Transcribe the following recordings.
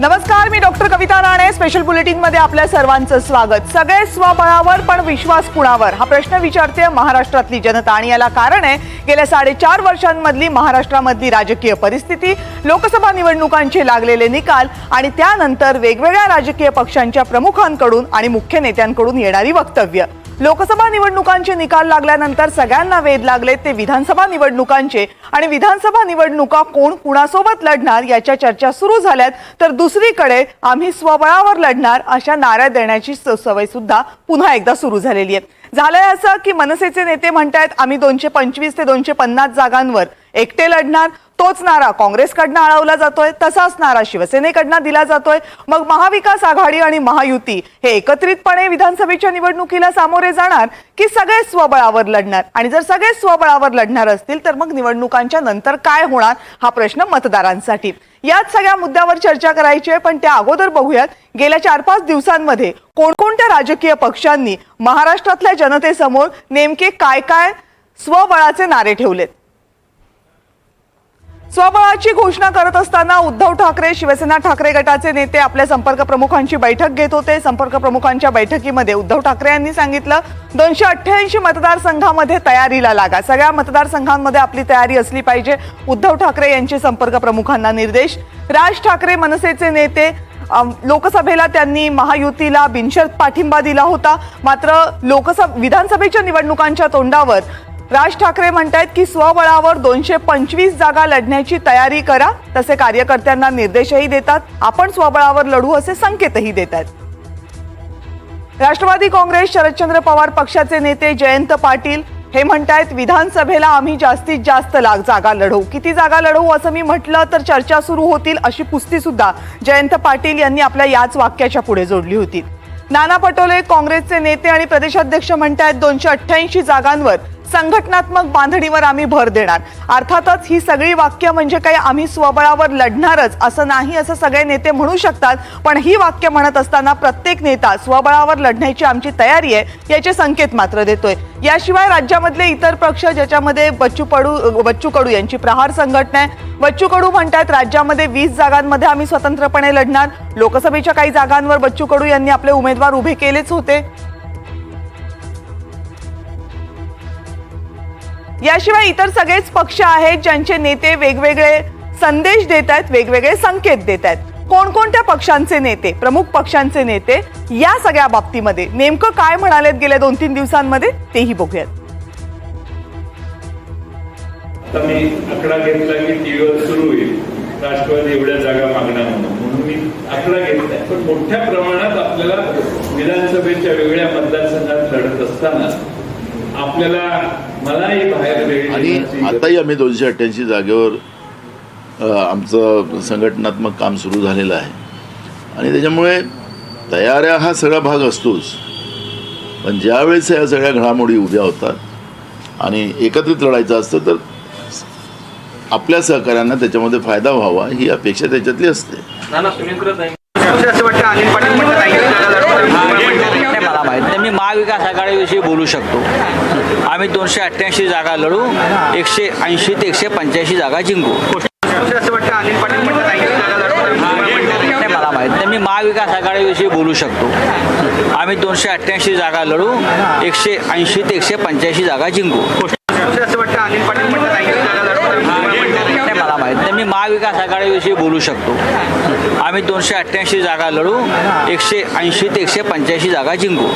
नमस्कार मी doctor Kavita Rane. Special बुलेटिनमध्ये आपल्या सर्वांचं स्वागत. सगळे स्वबळावर पण विश्वास कुणावर? हा प्रश्न विचारते महाराष्ट्रातली जनता. आणि याला कारण आहे गेल्या साडेचार वर्षांमधली महाराष्ट्रामधली राजकीय परिस्थिती लोकसभा निवडणुकांचे लागलेले निकाल आणि त्यानंतर वेगवेगळ्या राजकीय पक्षांच्या प्रमुखांकडून आणि मुख्य नेत्यांकडून येणारी वक्तव्य. लोकसभा निवडणुकांचे निकाल लागल्यानंतर सगळ्यांना वेध लागले ते विधानसभा निवडणुकांचे. आणि विधानसभा निवडणुका कोण कुणासोबत लढणार याच्या चर्चा सुरू झाल्यात. तर दुसरीकडे आम्ही स्वबळावर लढणार अशा नाऱ्या देण्याची स- सवय सुद्धा पुन्हा एकदा सुरू झालेली आहे. झालंय असं की मनसेचे नेते म्हणतायत आम्ही दोनशे पंचवीस ते दोनशे पन्नास जागांवर एकटे लढणार. तोच नारा काँग्रेसकडनं आळवला जातोय तसाच नारा शिवसेनेकडनं दिला जातोय. मग महाविकास आघाडी आणि महायुती हे एकत्रितपणे विधानसभेच्या निवडणुकीला सामोरे जाणार की सगळे स्वबळावर लढणार? आणि जर सगळे स्वबळावर लढणार असतील तर मग निवडणुकांच्या नंतर काय होणार हा प्रश्न मतदारांसाठी. याच सगळ्या मुद्द्यावर चर्चा करायची आहे पण त्या अगोदर बघूयात. गेल्या चार पाच दिवसांमध्ये कोणकोणत्या राजकीय पक्षांनी महाराष्ट्रातल्या जनतेसमोर नेमके काय काय स्वबळाचे नारे ठेवलेत? स्वबळाची घोषणा करत असताना उद्धव ठाकरे शिवसेना ठाकरे गटाचे नेते आपल्या संपर्क प्रमुखांची बैठक घेत होते. संपर्क प्रमुखांच्या बैठकीमध्ये उद्धव ठाकरे यांनी सांगितलं दोनशे अठ्ठ्याऐंशी मतदारसंघामध्ये तयारीला लागा. सगळ्या मतदारसंघांमध्ये आपली तयारी असली पाहिजे. उद्धव ठाकरे यांचे संपर्क प्रमुखांना निर्देश. राज ठाकरे मनसेचे नेते लोकसभेला त्यांनी महायुतीला बिनशर्त पाठिंबा दिला होता. मात्र लोकसभा विधानसभेच्या निवडणुकांच्या तोंडावर राज ठाकरे म्हणतायत की स्वबळावर दोनशे पंचवीस जागा लढण्याची तयारी करा. तसे कार्यकर्त्यांना निर्देशही देतात. आपण स्वबळावर लढू असे संकेतही देतात. राष्ट्रवादी काँग्रेस शरदचंद्र पवार पक्षाचे नेते जयंत पाटील हे म्हणतायत विधानसभेला आम्ही जास्तीत जास्त लाख जागा लढवू. किती जागा लढवू असं मी म्हटलं तर चर्चा सुरू होतील अशी पुस्ती सुद्धा जयंत पाटील यांनी आपल्या याच वाक्याच्या पुढे जोडली होती. नाना पटोले काँग्रेसचे नेते आणि प्रदेशाध्यक्ष म्हणतायत दोनशे अठ्ठ्याऐंशी जागांवर संघटनात्मक बांधणीवर आम्ही भर देणार. अर्थातच ही सगळी वाक्य म्हणजे काही आम्ही स्वबळावर लढणारच असं नाही असं सगळे नेते म्हणू शकतात. पण ही वाक्य म्हणत असताना प्रत्येक नेता स्वबळावर लढण्याची आमची तयारी आहे याचे संकेत मात्र देतोय. याशिवाय राज्यामधले इतर पक्ष ज्याच्यामध्ये बच्चू कडू बच्चू कडू यांची प्रहार संघटना आहे. बच्चू कडू म्हणतात राज्यामध्ये वीस जागांमध्ये आम्ही स्वतंत्रपणे लढणार. लोकसभेच्या काही जागांवर बच्चू कडू यांनी आपले उमेदवार उभे केलेच होते. याशिवाय इतर सगळेच पक्ष आहेत ज्यांचे नेते वेगवेगळे संदेश देत आहेत वेगवेगळे संकेत देत आहेत. कोणकोणत्या पक्षांचे नेते प्रमुख पक्षांचे नेते या सगळ्या बाबतीमध्ये नेमकं काय म्हणालेत गेल्या दोन तीन दिवसांमध्ये तेही बघूयात. मी आकडा घेतला की टीव्हीवर सुरू होईल. राष्ट्रवादी एवढ्या जागा मागणार म्हणून मी आकडा घेतलाय पण मोठ्या प्रमाणात आपल्याला विधानसभेच्या वेगळ्या मतदारसंघात लढत असताना आपल्याला आणि आताही आम्ही दोनशे अठ्ठ्याऐंशी जागेवर आमचं संघटनात्मक काम सुरू झालेलं आहे. आणि त्याच्यामुळे तयाऱ्या हा सगळा भाग असतोच. पण ज्यावेळेस या सगळ्या घडामोडी उभ्या होतात आणि एकत्रित लढायचं असतं तर आपल्या सहकाऱ्यांना त्याच्यामध्ये फायदा व्हावा ही अपेक्षा त्याच्यातली असते. मला माहीत नाही मी महाविकास आघाडीविषयी बोलू शकतो. आम्ही दोनशे अठ्ठ्याऐंशी जागा लढू एकशे ऐंशी ते एकशे पंच्याऐंशी जागा जिंकू. मला माहीत नाही. मी महाविकास आघाडीविषयी बोलू शकतो. आम्ही दोनशे अठ्ठ्याऐंशी जागा लढू एकशे ऐंशी ते एकशे पंच्याऐंशी जागा जिंकू. मला माहीत नाही. मी महाविकास आघाडीविषयी बोलू शकतो. आम्ही दोनशे अठ्ठ्याऐंशी जागा लढू एकशे ऐंशी ते एकशे पंच्याऐंशी जागा जिंकू.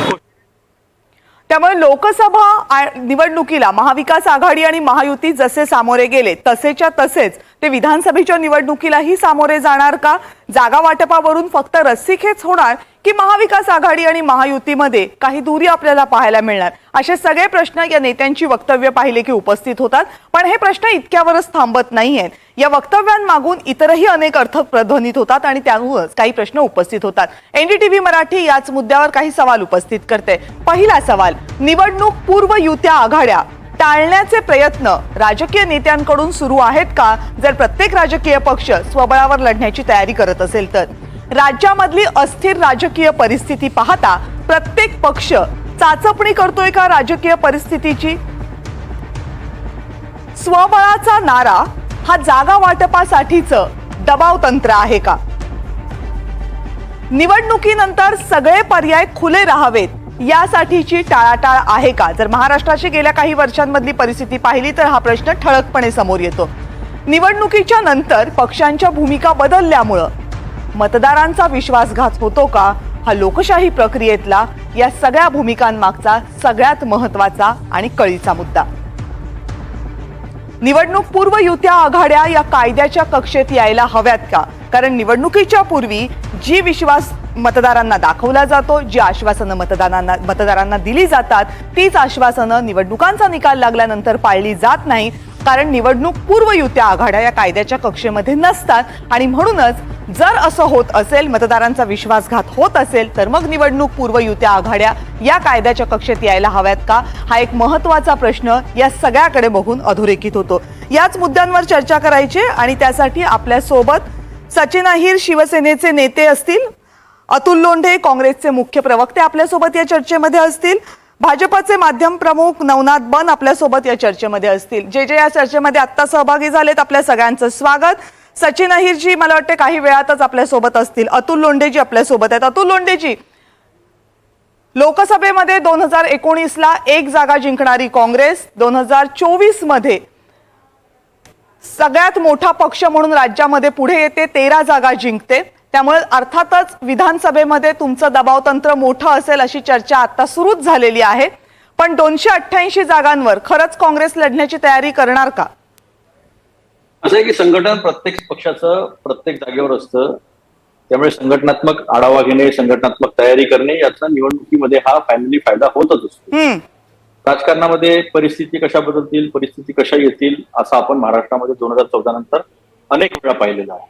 त्यामुळे लोकसभा निवडणुकीला महाविकास आघाडी आणि महायुती जसे सामोरे गेले तसेच्या तसेच ते विधानसभेच्या निवडणुकीलाही सामोरे जाणार का? जागा वाटपावरून फक्त रस्सीखेच होणार की महाविकास आघाडी आणि महायुतीमध्ये काही दूरी आपल्याला पाहायला मिळणार? असे सगळे प्रश्न या नेत्यांची वक्तव्य पाहिले की उपस्थित होतात. पण हे प्रश्न इतक्यावरच थांबत नाहीयेत. या वक्तव्यांमागून इतरही अनेक अर्थ प्रध्वनित होतात आणि त्यामुळेच काही प्रश्न उपस्थित होतात. एनडीटीव्ही मराठी याच मुद्द्यावर काही सवाल उपस्थित करते. पहिला सवाल निवडणूक पूर्व युत्या आघाड्या टाळण्याचे प्रयत्न राजकीय नेत्यांकडून सुरू आहेत का? जर प्रत्येक राजकीय पक्ष स्वबळावर लढण्याची तयारी करत असेल तर. राज्यामधली अस्थिर राजकीय परिस्थिती पाहता प्रत्येक पक्ष चाचपणी करतोय का राजकीय परिस्थितीची? स्वबळाचा नारा हा जागा वाटपासाठीच दबाव तंत्र आहे का? निवडणुकीनंतर सगळे पर्याय खुले राहावेत. यासाठीची टाळाटाळ आहे का? जर महाराष्ट्राची गेल्या काही वर्षांमधली परिस्थिती पाहिली तर हा प्रश्न ठळकपणे समोर येतो. निवडणुकीच्या नंतर पक्षांच्या भूमिका बदलल्यामुळं मतदारांचा विश्वासघात होतो का? हा लोकशाही प्रक्रियेतला या सगळ्या भूमिकांमागचा सगळ्यात महत्त्वाचा आणि कळीचा मुद्दा. निवडणूक पूर्व युत्या आघाड्या या कायद्याच्या कक्षेत यायला हव्यात का? कारण निवडणुकीच्या पूर्वी जी विश्वास मतदारांना दाखवला जातो जी आश्वासनं मतदारांना मतदारांना दिली जातात तीच आश्वासनं निवडणुकांचा निकाल लागल्यानंतर पाळली जात नाही. कारण निवडणूक पूर्वयुत्या आघाड्या या कायद्याच्या कक्षेमध्ये नसतात आणि म्हणूनच जर असं होत असेल मतदारांचा विश्वासघात होत असेल तर मग निवडणूक पूर्वयुत्या आघाड्या या कायद्याच्या कक्षेत यायला हव्यात का? हा एक महत्त्वाचा प्रश्न या सगळ्याकडे बघून अधोरेखित होतो. याच मुद्द्यांवर चर्चा करायची आणि त्यासाठी आपल्यासोबत सचिन अहिर शिवसेनेचे नेते असतील अतुल लोंढे काँग्रेसचे मुख्य प्रवक्ते आपल्यासोबत या चर्चेमध्ये असतील भाजपचे माध्यम प्रमुख नवनाथ बन आपल्यासोबत या चर्चेमध्ये असतील. जे जे या चर्चेमध्ये आत्ता सहभागी झालेत आपल्या सगळ्यांचं स्वागत. सचिन अहिरजी मला वाटते काही वेळातच आपल्यासोबत असतील. अतुल लोंढेजी आपल्यासोबत आहेत. अतुल लोंढेजी लोकसभेमध्ये दोन हजार एकोणीसला एक जागा जिंकणारी काँग्रेस दोन हजार चोवीसमध्ये सगळ्यात मोठा पक्ष म्हणून राज्यामध्ये पुढे येते तेरा जागा जिंकते. त्यामुळे अर्थातच विधानसभेमध्ये तुमचं दबाव तंत्र मोठं असेल अशी चर्चा आता सुरूच झालेली आहे. पण दोनशे अठ्ठ्याऐंशी जागांवर खरंच काँग्रेस लढण्याची तयारी करणार का? असं आहे की संघटन प्रत्येक पक्षाचं प्रत्येक जागेवर असतं. त्यामुळे संघटनात्मक आढावा घेणे संघटनात्मक तयारी करणे याचा निवडणुकीमध्ये हा फायनली फायदा होतच असतो. राजकारणामध्ये परिस्थिती कशा बदलतील परिस्थिती कशा येतील असं आपण महाराष्ट्रामध्ये दोन हजार चौदा नंतर अनेक वेळा पाहिलेलं आहे.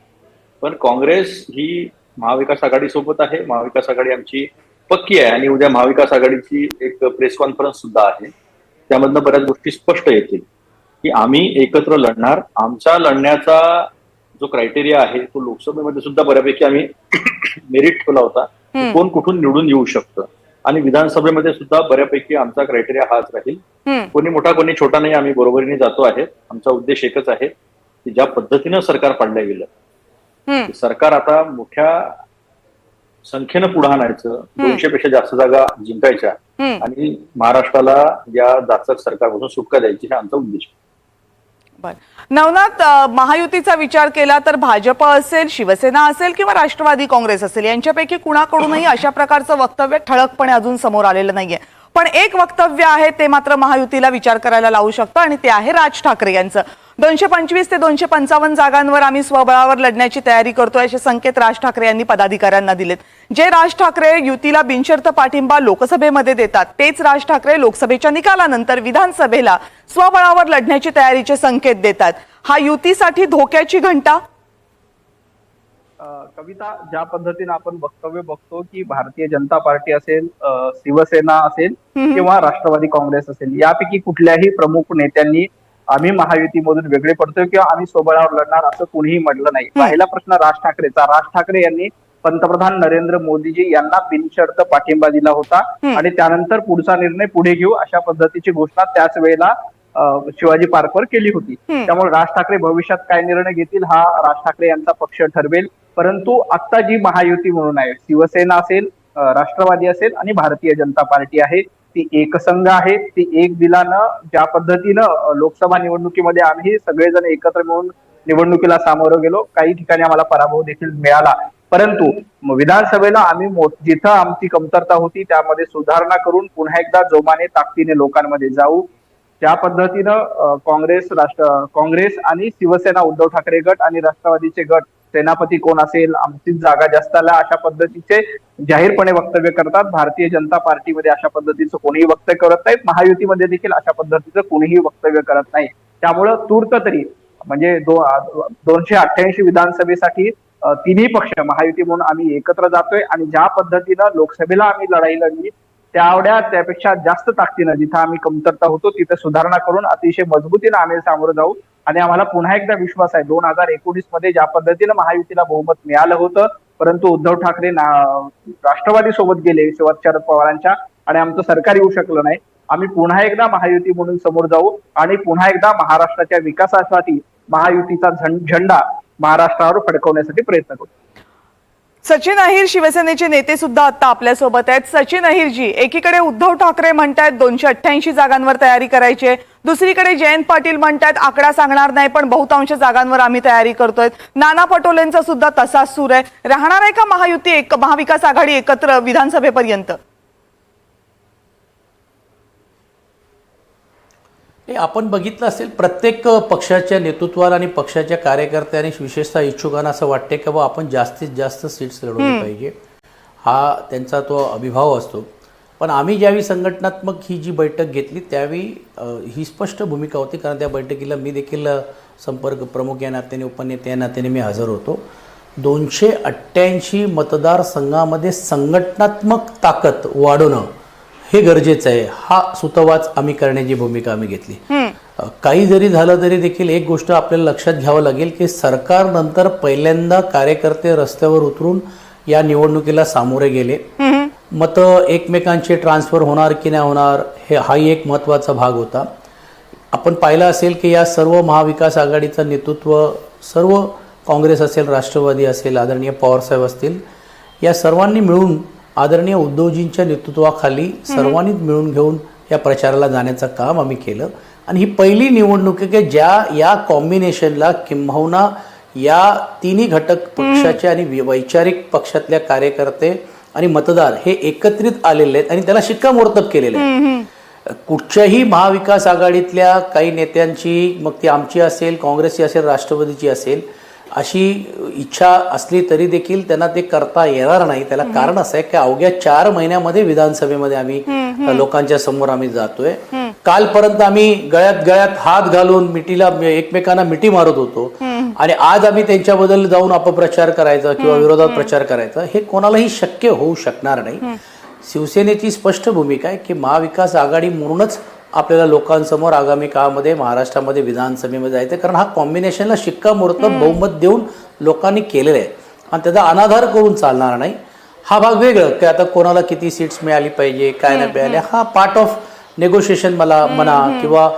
पण काँग्रेस ही महाविकास आघाडी सोबत आहे. महाविकास आघाडी आमची पक्की आहे आणि उद्या महाविकास आघाडीची एक प्रेस कॉन्फरन्स सुद्धा आहे. त्यामधनं बऱ्याच गोष्टी स्पष्ट येतील की आम्ही एकत्र लढणार. आमचा लढण्याचा जो क्रायटेरिया आहे तो लोकसभेमध्ये सुद्धा बऱ्यापैकी आम्ही मेरिट ठेवला होता कोण कुठून निवडून येऊ शकतं. आणि विधानसभेमध्ये सुद्धा बऱ्यापैकी आमचा क्रायटेरिया हाच राहील. कोणी मोठा कोणी छोटा नाही आम्ही बरोबरीने जातो आहे. आमचा उद्देश एकच आहे की ज्या पद्धतीनं सरकार पाडलं गेलं सरकार आता मोठ्या संख्येनं पुढे आणायचं दोनशे पेक्षा जास्त जागा जिंकायच्या आणि महाराष्ट्राला या जाचक सरकारपासून सुटका द्यायची हा आमचा उद्देश आहे. नवनाथ महायुतीचा विचार केला तर भाजप असेल शिवसेना असेल किंवा राष्ट्रवादी काँग्रेस असेल यांच्यापैकी कुणाकडूनही अशा प्रकारचं वक्तव्य ठळकपणे अजून समोर आलेलं नाहीये. पण एक वक्तव्य आहे ते मात्र महायुतीला विचार करायला लावू शकतं आणि ते आहे राज ठाकरे यांचं. दोनशे पंचवीस ते दोनशे पंचावन्न जागांवर आम्ही स्वबळावर लढण्याची तयारी करतोय असे संकेत राज ठाकरे यांनी पदाधिकाऱ्यांना दिलेत. जे राज ठाकरे युतीला बिनशर्त पाठिंबा लोकसभेमध्ये देतात तेच राज ठाकरे लोकसभेच्या निकालानंतर विधानसभेला स्वबळावर लढण्याची तयारीचे संकेत देतात. हा युतीसाठी धोक्याची घंटा? कविता ज्या पद्धतीने आपण वक्तव्य बघतो की भारतीय जनता पार्टी असेल शिवसेना असेल किंवा राष्ट्रवादी काँग्रेस असेल यापैकी कुठल्याही प्रमुख नेत्यांनी आम्ही महायुतीमधून वेगळे पडतोय किंवा आम्ही सोबळावर लढणार असं कुणीही म्हटलं नाही. पहिला प्रश्न राज ठाकरेचा. राज ठाकरे यांनी पंतप्रधान नरेंद्र मोदीजी यांना बिनशर्त पाठिंबा दिला होता आणि त्यानंतर पुढचा निर्णय पुढे घेऊ अशा पद्धतीची घोषणा त्याच वेळेला शिवाजी पार्कवर केली होती. त्यामुळे राज ठाकरे भविष्यात काय निर्णय घेतील हा राज ठाकरे यांचा पक्ष ठरवेल. परंतु आता जी महायुती म्हणून आहे शिवसेना असेल राष्ट्रवादी असेल आणि भारतीय जनता पार्टी आहे ती एकसंघ आहे ती एक दिलानं ज्या पद्धतीनं लोकसभा निवडणुकीमध्ये आम्ही सगळेजण एकत्र मिळून निवडणुकीला सामोरं गेलो काही ठिकाणी आम्हाला पराभव देखील मिळाला. परंतु विधानसभेला आम्ही मो- जिथं आमची कमतरता होती त्यामध्ये सुधारणा करून पुन्हा एकदा जोमाने ताकदीने लोकांमध्ये जाऊ. ज्या पद्धतीनं काँग्रेस राष्ट्र काँग्रेस आणि शिवसेना उद्धव ठाकरे गट आणि राष्ट्रवादीचे गट सेनापती कोण असेल आमचीच जागा जास्त आल्या अशा पद्धतीचे जाहीरपणे वक्तव्य करतात. भारतीय जनता पार्टीमध्ये अशा पद्धतीचं कोणीही वक्तव्य करत नाहीत. महायुतीमध्ये देखील अशा पद्धतीचं कोणीही वक्तव्य करत नाही. त्यामुळं तूर्त तरी म्हणजे दोनशे अठ्ठ्याऐंशी विधानसभेसाठी तिन्ही पक्ष महायुती म्हणून आम्ही एकत्र जातोय आणि ज्या पद्धतीनं लोकसभेला आम्ही लढाई लढली त्यावढ्या त्यापेक्षा जास्त ताकदीनं जिथं आम्ही कमतरता होतो तिथे सुधारणा करून अतिशय मजबूतीनं आम्ही सामोरं जाऊ. आणि आम्हाला पुन्हा एकदा विश्वास आहे. दोन हजार एकोणीसमध्ये ज्या पद्धतीनं महायुतीला बहुमत मिळालं होतं परंतु उद्धव ठाकरे ना- राष्ट्रवादी सोबत गेले शिवाय शरद पवारांच्या आणि आमचं सरकार येऊ शकलं नाही. आम्ही पुन्हा एकदा महायुती म्हणून समोर जाऊ आणि पुन्हा एकदा महाराष्ट्राच्या विकासासाठी महायुतीचा झंडा झेंडा महाराष्ट्रावर फडकवण्यासाठी प्रयत्न करू. सचिन अहिर शिवसेनेचे नेते सुद्धा आता आपल्यासोबत आहेत. सचिन अहिरजी एकीकडे उद्धव ठाकरे म्हणतायत दोनशे अठ्ठ्याऐंशी जागांवर तयारी करायची आहे. दुसरीकडे जयंत पाटील म्हणतायत आकडा सांगणार नाही पण बहुतांश जागांवर आम्ही तयारी करतोय. नाना पटोलेंचा सुद्धा तसाच सूर आहे. राहणार आहे का महायुती एक महाविकास आघाडी एकत्र विधानसभेपर्यंत? हे आपण बघितलं असेल प्रत्येक पक्षाच्या नेतृत्वाला आणि पक्षाच्या कार्यकर्त्यांनी विशेषतः इच्छुकांना असं वाटते की बा आपण जास्तीत जास्त सीट्स लढवली पाहिजे. हा त्यांचा तो अभिभाव असतो. पण आम्ही ज्यावेळी संघटनात्मक ही जी बैठक घेतली त्यावेळी ही स्पष्ट भूमिका होती. कारण त्या बैठकीला मी देखील संपर्क प्रमुख या नात्याने उपनेते या नात्याने मी हजर होतो. दोनशे अठ्ठ्याऐंशी मतदारसंघामध्ये संघटनात्मक ताकद वाढवणं हे गरजेचं आहे. हा सुतवाच आम्ही करण्याची भूमिका आम्ही घेतली. काही जरी झालं तरी देखील एक गोष्ट आपल्याला लक्षात घ्यावं लागेल की सरकारनंतर पहिल्यांदा कार्यकर्ते रस्त्यावर उतरून या निवडणुकीला सामोरे गेले. मतं एकमेकांचे ट्रान्सफर होणार की नाही होणार हे हाही एक महत्त्वाचा भाग होता. आपण पाहिलं असेल की या सर्व महाविकास आघाडीचं नेतृत्व सर्व काँग्रेस असेल राष्ट्रवादी असेल आदरणीय पवारसाहेब असतील या सर्वांनी मिळून आदरणीय उद्धवजींच्या नेतृत्वाखाली सर्वांनीच मिळून घेऊन या प्रचाराला जाण्याचं काम आम्ही केलं. आणि ही पहिली निवडणूक आहे की ज्या या कॉम्बिनेशनला किंबहुना या तिन्ही घटक पक्षाचे आणि वैचारिक पक्षातल्या कार्यकर्ते आणि मतदार हे एकत्रित आलेले आहेत आणि त्याला शिक्कामोर्तब केलेलं आहे कुठच्याही महाविकास आघाडीतल्या काही नेत्यांची मग ती आमची असेल काँग्रेसची असेल राष्ट्रवादीची असेल अशी इच्छा असली तरी देखील त्यांना ते करता येणार नाही. त्याला कारण असं आहे की अवघ्या चार महिन्यामध्ये विधानसभेमध्ये आम्ही लोकांच्या समोर आम्ही जातोय. कालपर्यंत आम्ही गळ्यात गळ्यात हात घालून मिठीला एकमेकांना मिठी मारत होतो. आणि आज आम्ही त्यांच्याबद्दल जाऊन अपप्रचार करायचा किंवा विरोधात प्रचार करायचा हे कोणालाही शक्य होऊ शकणार नाही. शिवसेनेची स्पष्ट भूमिका आहे की महाविकास आघाडी म्हणूनच आपल्याला लोकांसमोर आगामी काळामध्ये महाराष्ट्रामध्ये विधानसभेमध्ये जायचं कारण हा कॉम्बिनेशनला शिक्कामोर्तब बहुमत देऊन लोकांनी केलेलं आहे. आणि त्याचा अनाधार करून चालणार नाही. हा भाग वेगळं. की आता कोणाला किती सीट्स मिळाली पाहिजे काय नाही मिळाले. हा पार्ट ऑफ नेगोशिएशन मला म्हणा किंवा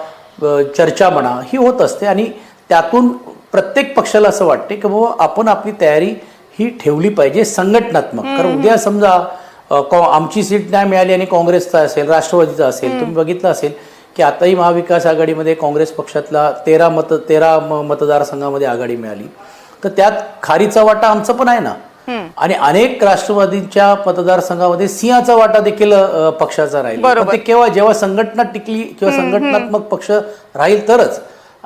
चर्चा म्हणा ही होत असते. आणि त्यातून प्रत्येक पक्षाला असं वाटते की बाबा आपण आपली तयारी ही ठेवली पाहिजे संघटनात्मक. कारण उद्या समजा आमची सीट नाही मिळाली आणि काँग्रेसचा असेल राष्ट्रवादीचा असेल. तुम्ही बघितलं असेल की आताही महाविकास आघाडीमध्ये काँग्रेस पक्षातला तेरा मत तेरा मतदारसंघामध्ये आघाडी मिळाली. तर त्यात खारीचा वाटा आमचा पण आहे ना. आणि अनेक राष्ट्रवादींच्या मतदारसंघामध्ये सिंहाचा वाटा देखील पक्षाचा राहील. ते केव्हा जेव्हा संघटना टिकली किंवा संघटनात्मक पक्ष राहील तरच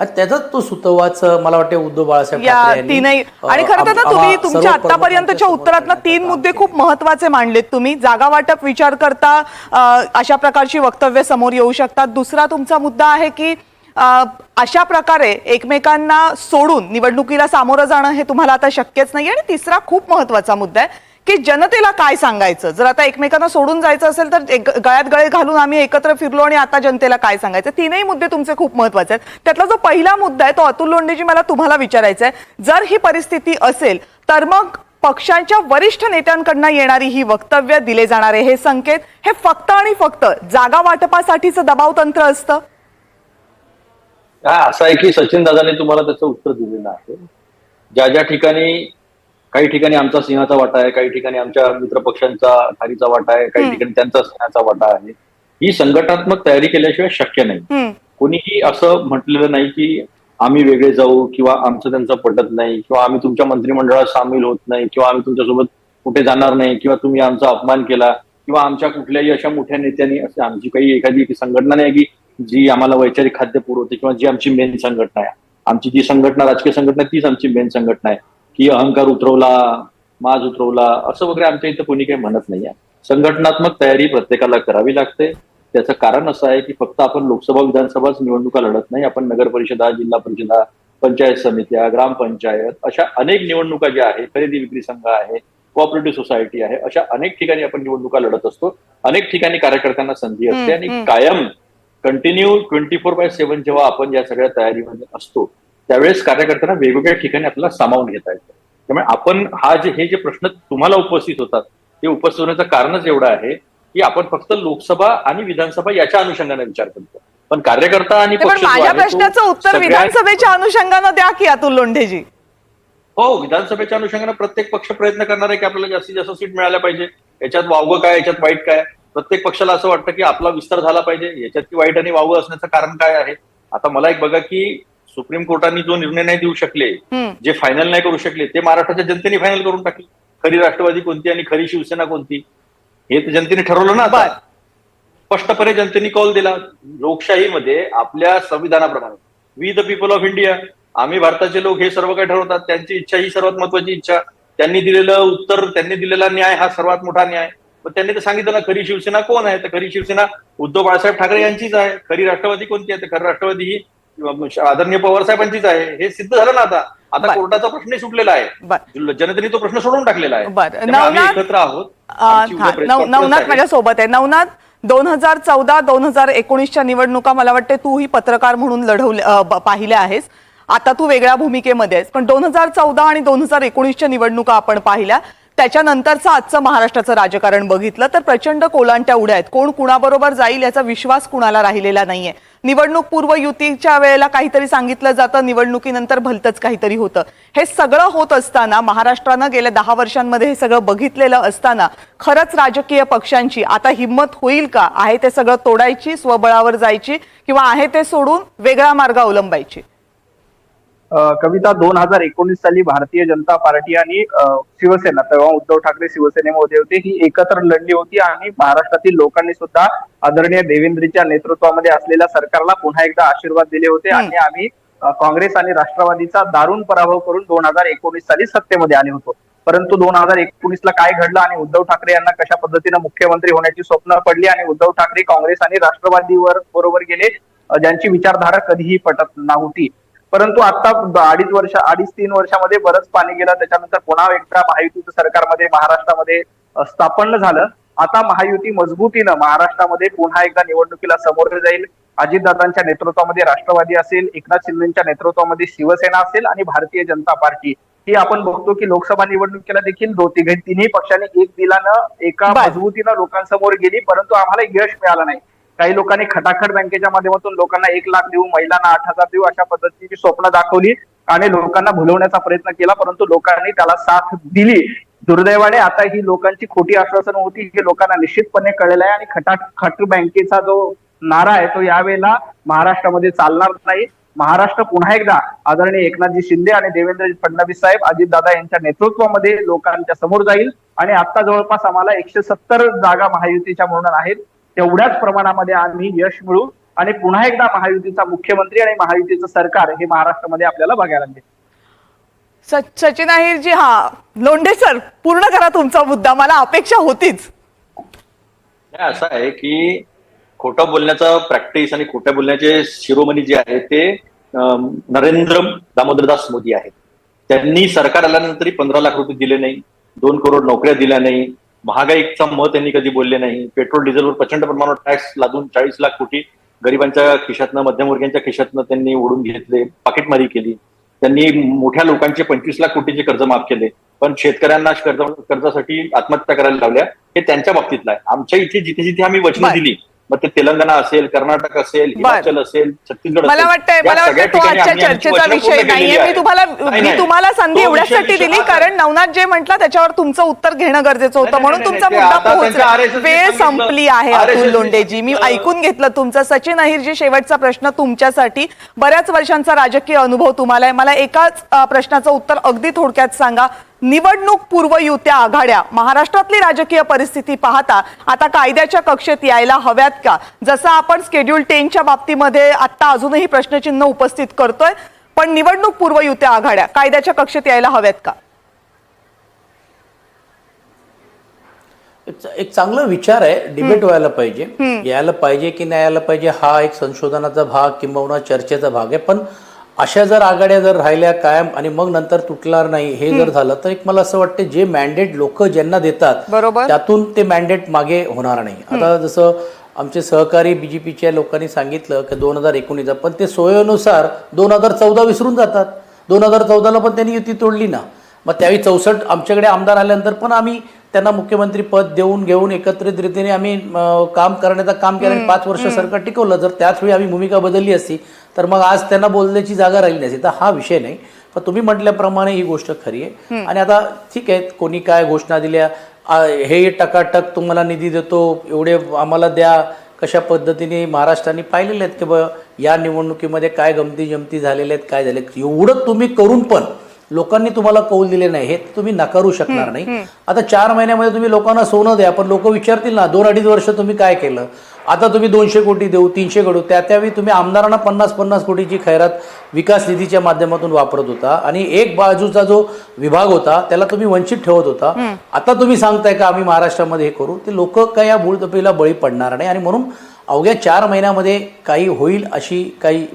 त्याचाच तो सुतवाच मला वाटते उद्धव बाळासाहेब या ठाकरे यांनी, तीनही आणि खरं तर ना तुम्ही आम्हा तुमच्या सर्व आतापर्यंतच्या उत्तरातनं तीन मुद्दे खूप महत्त्वाचे मांडलेत तुम्ही. जागा वाटप विचार करता अ, अशा प्रकारची वक्तव्य समोर येऊ शकतात. दुसरा तुमचा मुद्दा आहे की अ, अशा प्रकारे एकमेकांना सोडून निवडणुकीला सामोरं जाणं हे तुम्हाला आता शक्यच नाही आणि तिसरा खूप महत्त्वाचा मुद्दा आहे. की जनतेला काय सांगायचं? जर आता एकमेकांना सोडून जायचं असेल तर गळ्यात गळे घालून आम्ही एकत्र फिरलो आणि आता जनतेला काय सांगायचं? तीनही मुद्दे तुमचे खूप महत्त्वाचे आहेत. त्यातला जो पहिला मुद्दा आहे तो अतुल लोंढेजी मला तुम्हाला विचारायचा आहे. जर ही परिस्थिती असेल तर मग पक्षांच्या वरिष्ठ नेत्यांकडनं येणारी ही वक्तव्य दिले जाणारे हे संकेत हे फक्त आणि फक्त जागा वाटपासाठीचं दबाव तंत्र असतं? असं आहे की सचिन दादाने तुम्हाला त्याचं उत्तर दिलेलं आहे. ज्या ज्या ठिकाणी काही ठिकाणी आमचा सिंहाचा वाटा आहे काही ठिकाणी आमच्या मित्र पक्षांचा खारीचा वाटा आहे काही ठिकाणी त्यांचा सिंहाचा वाटा आहे. ही संघटनात्मक तयारी केल्याशिवाय शक्य नाही. कोणीही असं म्हटलेलं नाही की आम्ही वेगळे जाऊ किंवा आमचं त्यांचं पटत नाही किंवा आम्ही तुमच्या मंत्रिमंडळात सामील होत नाही किंवा आम्ही तुमच्यासोबत कुठे जाणार नाही किंवा तुम्ही आमचा अपमान केला किंवा आमच्या कुठल्याही अशा मोठ्या नेत्यांनी असे आमची काही एखादी संघटना नाही की जी आम्हाला वैचारिक खाद्य पुरवते किंवा जी आमची मेन संघटना आहे. आमची जी संघटना राजकीय संघटना तीच आमची मेन संघटना आहे. की अहंकार उतरवला माज उतरवला असं वगैरे आमच्या इथं कोणी काही म्हणत नाही संघटनात्मक तयारी प्रत्येकाला करावी लागते. त्याचं कारण असं आहे की फक्त आपण लोकसभा विधानसभाच निवडणुका लढत नाही आपण नगर परिषदा जिल्हा परिषदा पंचायत समित्या ग्रामपंचायत अशा अनेक निवडणुका ज्या आहेत खरेदी विक्री संघ आहे कोऑपरेटिव्ह सोसायटी आहे अशा अनेक ठिकाणी आपण निवडणुका लढत असतो. अनेक ठिकाणी कार्यकर्त्यांना संधी असते आणि. कायम continue twenty four by seven जेव्हा आपण या सगळ्या तयारीमध्ये असतो त्यावेळेस कार्यकर्त्यांना वेगवेगळ्या ठिकाणी आपल्याला सामावून घेता येतं. त्यामुळे आपण हा जे हे जे प्रश्न तुम्हाला उपस्थित होतात ते उपस्थित होण्याचं कारणच एवढं आहे की आपण फक्त लोकसभा आणि विधानसभा याच्या अनुषंगाने विचार करतो. पण कार्यकर्ता आणि माझ्या प्रश्नाचं उत्तर विधानसभेच्या अनुषंगानं द्या की अतुल लोंढेजी. हो विधानसभेच्या अनुषंगाने प्रत्येक पक्ष प्रयत्न करणार आहे की आपल्याला जास्तीत जास्त सीट मिळायला पाहिजे. याच्यात वावगं काय याच्यात वाईट काय? प्रत्येक पक्षाला असं वाटतं की आपला विस्तार झाला पाहिजे. याच्यात की वाईट आणि वावगं असण्याचं कारण काय आहे? आता मला एक बघा की सुप्रीम कोर्टाने जो निर्णय नाही देऊ शकले. जे फायनल नाही करू शकले ते महाराष्ट्राच्या जनतेने फायनल करून टाकले. खरी राष्ट्रवादी कोणती आणि खरी शिवसेना कोणती? हे तर जनतेने ठरवलं ना आता. स्पष्टपणे जनतेने कॉल दिला. लोकशाहीमध्ये आपल्या संविधानाप्रमाणे. We the people of India आम्ही भारताचे लोक हे सर्व काही ठरवतात. त्यांची इच्छा ही सर्वात महत्वाची इच्छा. त्यांनी दिलेलं उत्तर त्यांनी दिलेला न्याय हा सर्वात मोठा न्याय. पण त्यांनी तर सांगितलं ना खरी शिवसेना कोण आहे? तर खरी शिवसेना उद्धव बाळासाहेब ठाकरे यांचीच आहे. खरी राष्ट्रवादी कोणती आहे? तर खरी राष्ट्रवादी ही आदरणीय पवार साहेबांचीच आहे. हे सिद्ध झालं ना आता. आता. कोर्टाचा प्रश्न सुटलेला आहे. जनतेने तो प्रश्न सोडून टाकलेला आहे. नवनाथ- एकत्र आहोत. हा, नवनाथ. माझ्या सोबत आहे. नवनाथ दोन हजार चौदा दोन हजार एकोणीसच्या निवडणुका मला वाटते तूही पत्रकार म्हणून लढवले पाहिल्या आहेस. आता तू वेगळ्या भूमिकेमध्ये आहेस. पण दोन हजार चौदा आणि दोन हजार एकोणीसच्या निवडणुका आपण पाहिल्या. त्याच्यानंतरचं आजचं महाराष्ट्राचं राजकारण बघितलं तर प्रचंड कोलांट्या उड्या आहेत. कोण कुणाबरोबर जाईल याचा विश्वास कुणाला राहिलेला नाहीये. निवडणूक पूर्व युतीच्या वेळेला काहीतरी सांगितलं जातं निवडणुकीनंतर भलतंच काहीतरी होतं. हे सगळं होत असताना महाराष्ट्रानं गेल्या दहा वर्षांमध्ये हे सगळं बघितलेलं असताना खरंच राजकीय पक्षांची आता हिंमत होईल का? आहे ते सगळं तोडायची स्वबळावर जायची किंवा आहे ते सोडून वेगळा मार्ग अवलंबायची? कविता दोन हजार एकोणीस साली भारतीय जनता पार्टी आणि शिवसेना तेव्हा उद्धव ठाकरे शिवसेनेमध्ये होते ही एकत्र लढली होती आणि महाराष्ट्रातील लोकांनी सुद्धा आदरणीय देवेंद्रच्या नेतृत्वामध्ये असलेल्या सरकारला पुन्हा एकदा आशीर्वाद दिले होते. आणि आम्ही काँग्रेस आणि राष्ट्रवादीचा दारुण पराभव करून दोन हजार एकोणीस साली सत्तेमध्ये आले होतो परंतु दोन हजार एकोणीस ला काय घडलं आणि उद्धव ठाकरे यांना कशा पद्धतीनं मुख्यमंत्री होण्याची स्वप्न पडली आणि उद्धव ठाकरे काँग्रेस आणि राष्ट्रवादीवर बरोबर गेले ज्यांची विचारधारा कधीही पटत नव्हती परंतु आता अडीच वर्ष अडीच तीन वर्षामध्ये बरंच पाणी गेलं. त्याच्यानंतर पुन्हा एकदा महायुतीचं सरकारमध्ये महाराष्ट्रामध्ये स्थापन झालं. आता महायुती मजबूतीनं महाराष्ट्रामध्ये पुन्हा एकदा निवडणुकीला समोर जाईल. अजितदादांच्या नेतृत्वामध्ये राष्ट्रवादी असेल एकनाथ शिंदेच्या नेतृत्वामध्ये शिवसेना असेल आणि भारतीय जनता पार्टी. ही आपण बघतो की लोकसभा निवडणुकीला देखील दो तिघे तिन्ही पक्षांनी एक दिलानं एका. मजबूतीनं लोकांसमोर गेली परंतु आम्हाला यश मिळालं नाही. काही लोकांनी खटाखट बँकेच्या माध्यमातून लोकांना एक लाख देऊ महिलांना आठ हजार देऊ अशा पद्धतीची स्वप्न दाखवली आणि लोकांना भुलवण्याचा प्रयत्न केला परंतु लोकांनी त्याला साथ दिली. दुर्दैवाने आता ही लोकांची खोटी आश्वासन होती हे लोकांना निश्चितपणे कळलेलं आहे आणि खटाखट बँकेचा जो नारा आहे तो यावेळेला महाराष्ट्रामध्ये चालणार नाही. महाराष्ट्र पुन्हा एकदा आदरणीय एकनाथजी शिंदे आणि देवेंद्र फडणवीस साहेब अजितदादा यांच्या नेतृत्वामध्ये लोकांच्या समोर जाईल. आणि आता जवळपास आम्हाला एकशे सत्तर जागा महायुतीच्या म्हणून आहेत. तेवढ्याच प्रमाणामध्ये आम्ही यश मिळू आणि पुन्हा एकदा महायुतीचा मुख्यमंत्री आणि महायुतीचं सरकार हे महाराष्ट्रामध्ये आपल्याला बघायला मिळेल. सचिन अहिरजी हा लोंढे सर पूर्ण करा तुमचा मुद्दा. मला अपेक्षा होतीच. असं आहे की खोटं बोलण्याचं प्रॅक्टिस आणि खोटं बोलण्याचे शिरोमणी जे आहे ते नरेंद्र दामोदरदास मोदी आहेत. त्यांनी सरकार आल्यानंतरही पंधरा लाख रुपये दिले नाही दोन करोड नोकऱ्या दिल्या नाही महागाईचा मत त्यांनी कधी बोलले नाही. पेट्रोल डिझेलवर प्रचंड प्रमाणात टॅक्स लादून चाळीस लाख कोटी गरिबांच्या खिशातनं मध्यमवर्गीयांच्या खिशातनं त्यांनी ओढून घेतले पाकिटमारी केली. त्यांनी मोठ्या लोकांचे पंचवीस लाख कोटीचे कर्ज माफ केले. पण शेतकऱ्यांना कर्ज कर्जासाठी आत्महत्या करायला लावल्या हे त्यांच्या बाबतीतलं आहे. आमच्या इथे जिथे जिथे आम्ही वचनं. दिली मग ते तेलंगणा असेल कर्नाटक असेल हिमाचल असेल छत्तीसगड मला वाटतंय मला वाटतं तो आजच्या चर्चेचा विषय नाहीये मी. तुम्हाला नाही, मी. तुम्हाला संधी एवढ्यासाठी दिली. कारण नवनाथ जे म्हटलं त्याच्यावर तुमचं उत्तर घेणं गरजेचं होतं म्हणून तुमचा मुद्दा पोहोचला वेळ. संपली आहे अतुल ने लोंढेजी मी. ऐकून घेतलं तुमचं सचिन अहिरजी शेवटचा प्रश्न तुमच्यासाठी बऱ्याच वर्षांचा राजकीय अनुभव तुम्हाला आहे मला एकाच प्रश्नाचं उत्तर अगदी थोडक्यात सांगा निवडणूक पूर्व युत्या आघाड्या. महाराष्ट्रातली राजकीय परिस्थिती पाहता आता कायद्याच्या कक्षेत यायला हव्यात का? जसं आपण स्केड्यूल टेनच्या बाबतीमध्ये आता अजूनही प्रश्नचिन्ह उपस्थित करतोय पण निवडणूक पूर्व युत्या आघाड्या कायद्याच्या कक्षेत यायला हव्यात का? एक एक चांगला विचार आहे. डिबेट व्हायला पाहिजे. यायला पाहिजे की नाही यायला पाहिजे हा एक संशोधनाचा भाग किंबहुना चर्चेचा भाग आहे. पण अशा जर आघाड्या जर राहिल्या कायम आणि मग नंतर तुटणार नाही हे जर झालं तर एक मला असं वाटतं जे मॅन्डेट लोक ज्यांना देतात बरोबर. त्यातून ते मॅन्डेट मागे होणार नाही. आता जसं आमचे सहकारी बीजेपीच्या लोकांनी सांगितलं की दोन हजार एकोणीसचा पण ते सोयीनुसार दोन हजार चौदा विसरून जातात. दोन हजार चौदाला पण त्यांनी युती तोडली ना. मग त्यावेळी चौसष्ट आमच्याकडे आमदार आल्यानंतर पण आम्ही त्यांना मुख्यमंत्री पद देऊन घेऊन एकत्रित रीतीने आम्ही काम करण्याचं काम केलं. आणि पाच वर्ष सरकार टिकवलं. जर त्याच वेळी आम्ही भूमिका बदलली असती तर मग आज त्यांना बोलण्याची जागा राहिली नसती तर हा विषय नाही. पण तुम्ही म्हटल्याप्रमाणे ही गोष्ट खरी आहे. आणि आता ठीक आहे कोणी काय घोषणा दिल्या हे टकाटक तुम्हाला निधी देतो एवढे आम्हाला द्या कशा पद्धतीने महाराष्ट्राने पाहिलेले आहेत की बा या निवडणुकीमध्ये काय गमती जमती झालेल्या आहेत काय झाले एवढं तुम्ही करून पण लोकांनी तुम्हाला कौल दिले नाही हे तुम्ही नकारू शकणार नाही. आता चार महिन्यामध्ये तुम्ही लोकांना सोनं द्या पण लोक विचारतील ना दोन अडीच वर्ष तुम्ही काय केलं? आता तुम्ही दोनशे कोटी देऊ तीनशे कोटी त्या त्यावेळी तुम्ही आमदारांना पन्नास पन्नास कोटीची खैरात विकास निधीच्या माध्यमातून वापरत होता आणि एक बाजूचा जो विभाग होता त्याला तुम्ही वंचित ठेवत होता. आता तुम्ही सांगताय का आम्ही महाराष्ट्रामध्ये हे करू? ते लोक काय या भूलतपीला बळी पडणार नाही आणि म्हणून अवघ्या चार महिन्यामध्ये काही होईल अशी काही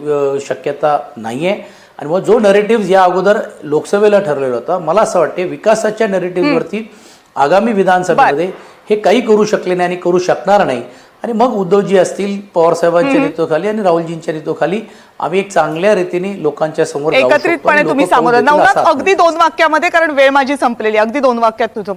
शक्यता नाही आहे आणि मग जो नरेटिव्ह या अगोदर लोकसभेला ठरलेला होता मला असं वाटते विकासाच्या नरेटिव्हवरती आगामी विधानसभेमध्ये हे काही करू शकले नाही आणि करू शकणार नाही. आणि मग उद्धवजी असतील पवारसाहेबांच्या नेतृत्वाखाली आणि राहुलजींच्या नेतृत्वाखाली आम्ही एक चांगल्या रीतीने लोकांच्या समोर एकत्रितपणे तुम्ही असा अगदी दोन वाक्यामध्ये कारण वेळ माझी संपलेली अगदी दोन वाक्यात तुझं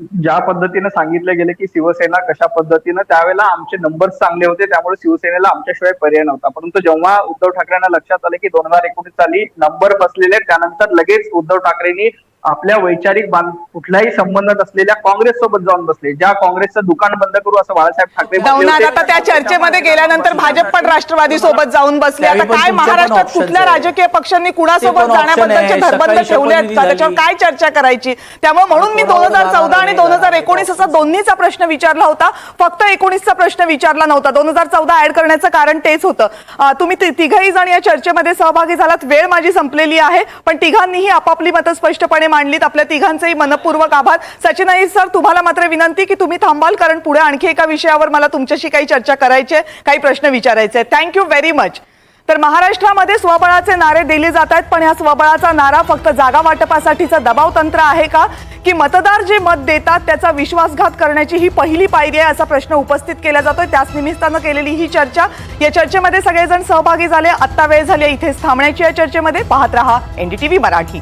ज्या पद्धतीने सांगितलं गेलं की शिवसेना कशा पद्धतीनं त्यावेळेला आमचे नंबर चांगले होते त्यामुळे शिवसेनेला आमच्याशिवाय पर्याय नव्हता. परंतु जेव्हा उद्धव ठाकरेंना लक्षात आलं की दोन हजार एकोणीस साली नंबर बसलेले त्यानंतर लगेच उद्धव ठाकरेंनी आपल्या वैचारिक बांध कुठल्याही संबंध नसलेल्या काँग्रेस सोबत जाऊन बसले. ज्या काँग्रेसचं दुकान बंद करू असं बाळासाहेब ठाकरे. आता त्या चर्चेमध्ये गेल्यानंतर भाजप पण राष्ट्रवादी सोबत जाऊन बसले. आता काय महाराष्ट्रात कुठल्या. राजकीय पक्षांनी कुणासोबत जाण्याबद्दलचे सकाळी ठेवले आहेत शपथविधी का त्याच्यावर. काय चर्चा करायची? त्यामुळे म्हणून मी दोन हजार चौदा आणि दोन हजार एकोणीस. असा दोन्हीचा प्रश्न विचारला होता. फक्त एकोणीसचा प्रश्न विचारला नव्हता. दोन हजार चौदा ऍड करण्याचं कारण तेच होतं. तुम्ही तिघही जण या चर्चेमध्ये सहभागी झालात. वेळ माझी संपलेली आहे. पण तिघांनीही आपापली मतं स्पष्टपणे मांडलीत आपल्या तिघांचेही मनपूर्वक आभार. सचिन आई सर तुम्हाला मात्र विनंती की तुम्ही थांबाल कारण पुढे आणखी एका विषयावर मला तुमच्याशी काही चर्चा करायची आहे काही प्रश्न विचारायचे थँक्यू व्हेरी मच तर महाराष्ट्रामध्ये स्वबळाचे नारे दिले जात आहेत पण या स्वबळाचा नारा फक्त जागा वाटपासाठीचं दबाव तंत्र आहे का? की मतदार जे मत देतात त्याचा विश्वासघात करण्याची ही पहिली पायरी आहे असा प्रश्न उपस्थित केला जातोय. त्याच निमित्तानं केलेली ही चर्चा. या चर्चेमध्ये सगळेजण सहभागी झाले आत्ता वेळ झाली इथेच थांबण्याची. या चर्चेमध्ये पाहत रहा एनडीटीव्ही मराठी.